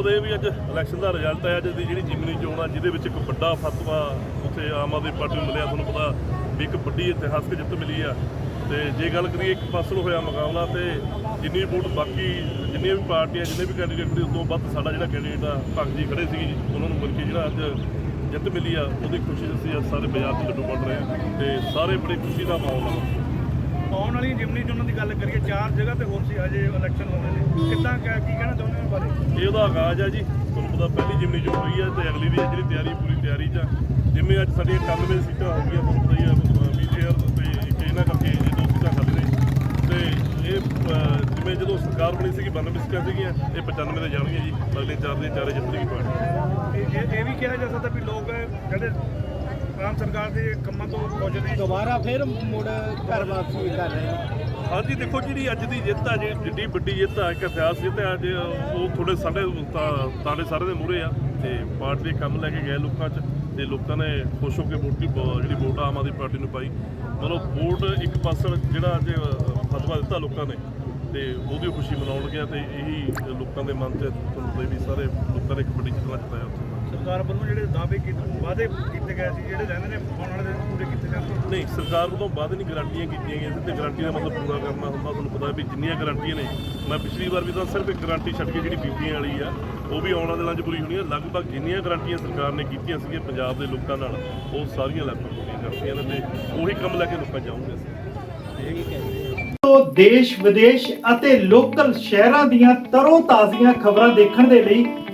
ਪਤਾ ਇਹ ਵੀ ਅੱਜ ਇਲੈਕਸ਼ਨ ਦਾ ਰਿਜ਼ਲਟ ਆਇਆ ਦੀ ਜਿਹੜੀ ਜਿਮਨੀ ਚੋਣ ਆ, ਜਿਹਦੇ ਵਿੱਚ ਇੱਕ ਵੱਡਾ ਫਤਵਾ ਉੱਥੇ ਆਮ ਆਦਮੀ ਪਾਰਟੀ ਨੂੰ ਮਿਲਿਆ, ਤੁਹਾਨੂੰ ਪਤਾ ਵੀ ਇੱਕ ਵੱਡੀ ਇਤਿਹਾਸਕ ਜਿੱਤ ਮਿਲੀ ਆ। ਤੇ ਜੇ ਗੱਲ ਕਰੀਏ ਇੱਕ ਫਸਲ ਹੋਇਆ ਮੁਕਾਬਲਾ, ਤੇ ਜਿੰਨੀ ਵੋਟ ਬਾਕੀ, ਜਿੰਨੀਆਂ ਵੀ ਪਾਰਟੀਆਂ, ਜਿੰਨੇ ਵੀ ਕੈਂਡੀਡੇਟ ਨੇ, ਉਸ ਤੋਂ ਵੱਧ ਸਾਡਾ ਜਿਹੜਾ ਕੈਂਡੀਡੇਟ ਆ, ਭਗਤ ਜੀ ਖੜੇ ਸੀ ਉਹਨਾਂ ਨੂੰ ਮਿਲ ਕੇ ਜਿਹੜਾ ਅੱਜ ਜਿੱਤ ਮਿਲੀ ਆ, ਉਹਦੀ ਖੁਸ਼ੀ ਅਸੀਂ ਅੱਜ ਸਾਰੇ ਬਾਜ਼ਾਰ 'ਚ ਲੱਡੂ ਵੰਡ ਰਹੇ ਹਾਂ। ਤੇ ਸਾਰੇ ਬੜੀ ਖੁਸ਼ੀ ਦਾ ਮਾਹੌਲ ਆ। ਆਉਣ ਵਾਲੀ ਜਿਮਨੀ ਚੋਣਾਂ ਦੀ ਗੱਲ ਕਰੀਏ ਚਾਰ ਜਗ੍ਹਾ ਤੇ ਹੋਰ ਸੀ ਹਜੇ ਇਲੈਕਸ਼ਨ ਹੋਣੇ ਨੇ। ਕਿੱਦਾਂ ਕਿਆ- ਕੀ ਕਹਿਣਾ ਚਾਹੁੰਦੇ ਹੋ ਬਾਰੇ? ਇਹ ਉਹਦਾ ਆਗਾਜ਼ ਆ ਜੀ ਤੁਹਾਨੂੰ ਪਤਾ ਪਹਿਲੀ ਜਿਮਨੀ ਚੋਣ ਹੋਈ ਹੈ ਤੇ ਅਗਲੀ ਦੀ ਜਿਹੜੀ ਤਿਆਰੀ ਪੂਰੀ ਤਿਆਰੀ 'ਚ। ਜਿਵੇਂ ਅੱਜ ਸਾਡੀਆਂ 91 ਸੀਟਾਂ ਹੋ ਗਈਆਂ ਤੁਹਾਨੂੰ ਪਤਾ ਹੀ ਆ ਬੀਜੇਆਰ ਤੇ ਇੱਕ ਇਹਨਾਂ ਕਰਕੇ ਇਹ ਦੋ ਸੀਟਾਂ ਖਾਲੀ ਨੇ। ਤੇ ਇਹ ਜਿਵੇਂ ਜਦੋਂ ਸਰਕਾਰ ਬਣੀ ਸੀਗੀ 92 ਸੀਟਾਂ ਸੀਗੀਆਂ ਇਹ 95 ਤੇ ਜਾਣਗੀਆਂ ਜੀ ਅਗਲੇ ਚਾਰ ਦੇ ਚਾਰੇ ਜਿੱਤੇਗੀ ਪਾਰਟੀ ਇਹ ਵੀ ਕਿਹਾ ਜਾ ਸਕਦਾ ਵੀ ਲੋਕ ਜਿਹੜੇ ਆਮ ਸਰਕਾਰ ਦੇ ਕੰਮਾਂ ਤੋਂ ਖੁਸ਼ ਨੇ। ਦੁਬਾਰਾ ਫਿਰ ਮੁੜ ਘਰ ਵਾਪਸੀ ਕਰ ਰਹੇ ਹਾਂ ਹਾਂਜੀ ਦੇਖੋ ਜਿਹੜੀ ਅੱਜ ਦੀ ਜਿੱਤ ਆ ਜੀ ਜਿੱਡੀ ਵੱਡੀ ਜਿੱਤ ਆ ਇੱਕ ਇਤਿਹਾਸ ਜਿੱਤ ਆ ਅੱਜ ਉਹ ਥੋੜੇ ਸਾਡੇ ਤਾਂ- ਤਾੜੇ ਸਾਰੇ ਦੇ ਮੂਹਰੇ ਆ ਤੇ ਪਾਰਟੀ ਦੇ ਕੰਮ ਲੈ ਕੇ ਗਏ ਲੋਕਾਂ 'ਚ ਤੇ ਲੋਕਾਂ ਨੇ ਖੁਸ਼ ਹੋ ਕੇ ਵੋਟ ਜਿਹੜੀ ਵੋਟ ਆਮ ਆਦਮੀ ਪਾਰਟੀ ਨੂੰ ਪਾਈ। ਮਤਲਬ ਵੋਟ ਇੱਕ ਪਾਸੜ ਜਿਹੜਾ ਅੱਜ ਫਤਵਾ ਦਿੱਤਾ ਲੋਕਾਂ ਨੇ ਤੇ ਉਹਦੀ ਖੁਸ਼ੀ ਮਨਾਉਣ ਗਿਆ ਤੇ ਇਹੀ ਲੋਕਾਂ ਦੇ ਮਨ 'ਚ ਤੁਹਾਨੂੰ ਵੀ ਸਾਰੇ ਲੋਕਾਂ ਨੇ ਇੱਕ ਵੱਡੀ ਜਿੱਤ ਜਿਤਾਇਆ ਸਰਕਾਰ ਵੱਲੋਂ ਜਿਹੜੇ ਦਾਅਵੇ ਕੀਤੇ ਵਾਅਦੇ ਕੀਤੇ ਗਏ ਸੀ ਜਿਹੜੇ ਰਹਿੰਦੇ ਨੇ ਆਉਣ ਵਾਲੇ ਦਿਨ ਪੂਰੇ ਕੀਤੇ ਜਾਣਗੇ? ਨਹੀਂ ਸਰਕਾਰ ਵੱਲੋਂ ਬਾਅਦ ਨਹੀਂ ਗਾਰੰਟੀਆਂ ਕੀਤੀਆਂ ਗਈਆਂ ਸੀ ਤੇ ਗਾਰੰਟੀ ਦਾ ਮਤਲਬ ਪੂਰਾ ਕਰਨਾ ਹੁੰਦਾ ਤੁਹਾਨੂੰ ਪਤਾ ਵੀ ਜਿੰਨੀਆਂ ਗਾਰੰਟੀਆਂ ਨੇ ਮੈਂ ਪਿਛਲੀ ਵਾਰ ਵੀ ਤਾਂ ਸਿਰਫ ਇੱਕ ਗਾਰੰਟੀ ਛੱਡ ਕੇ ਜਿਹੜੀ ਬੀਬੀਆਂ ਵਾਲੀ ਆ ਉਹ ਵੀ ਆਉਣ ਵਾਲੇ ਦਿਨਾਂ 'ਚ ਪੂਰੀ ਹੋਣੀ ਆ ਲਗਭਗ ਜਿੰਨੀਆਂ ਗਾਰੰਟੀਆਂ ਸਰਕਾਰ ਨੇ ਕੀਤੀਆਂ ਸੀਗੀਆਂ ਪੰਜਾਬ ਦੇ ਲੋਕਾਂ ਨਾਲ ਉਹ ਸਾਰੀਆਂ ਲਗਭਗ ਪੂਰੀਆਂ ਕਰਤੀਆਂ ਨੇ ਤੇ ਉਹੀ ਕੰਮ ਲੈ ਕੇ ਲੋਕਾਂ ਜਾਊਂਗੇ ਅਸੀਂ ਤੋਂ ਦੇਸ਼ ਵਿਦੇਸ਼ ਅਤੇ ਲੋਕਲ ਸ਼ਹਿਰਾਂ ਦੀਆਂ ਤਰੋ ਤਾਜ਼ੀਆਂ ਖਬਰਾਂ ਦੇਖਣ ਦੇ ਲਈ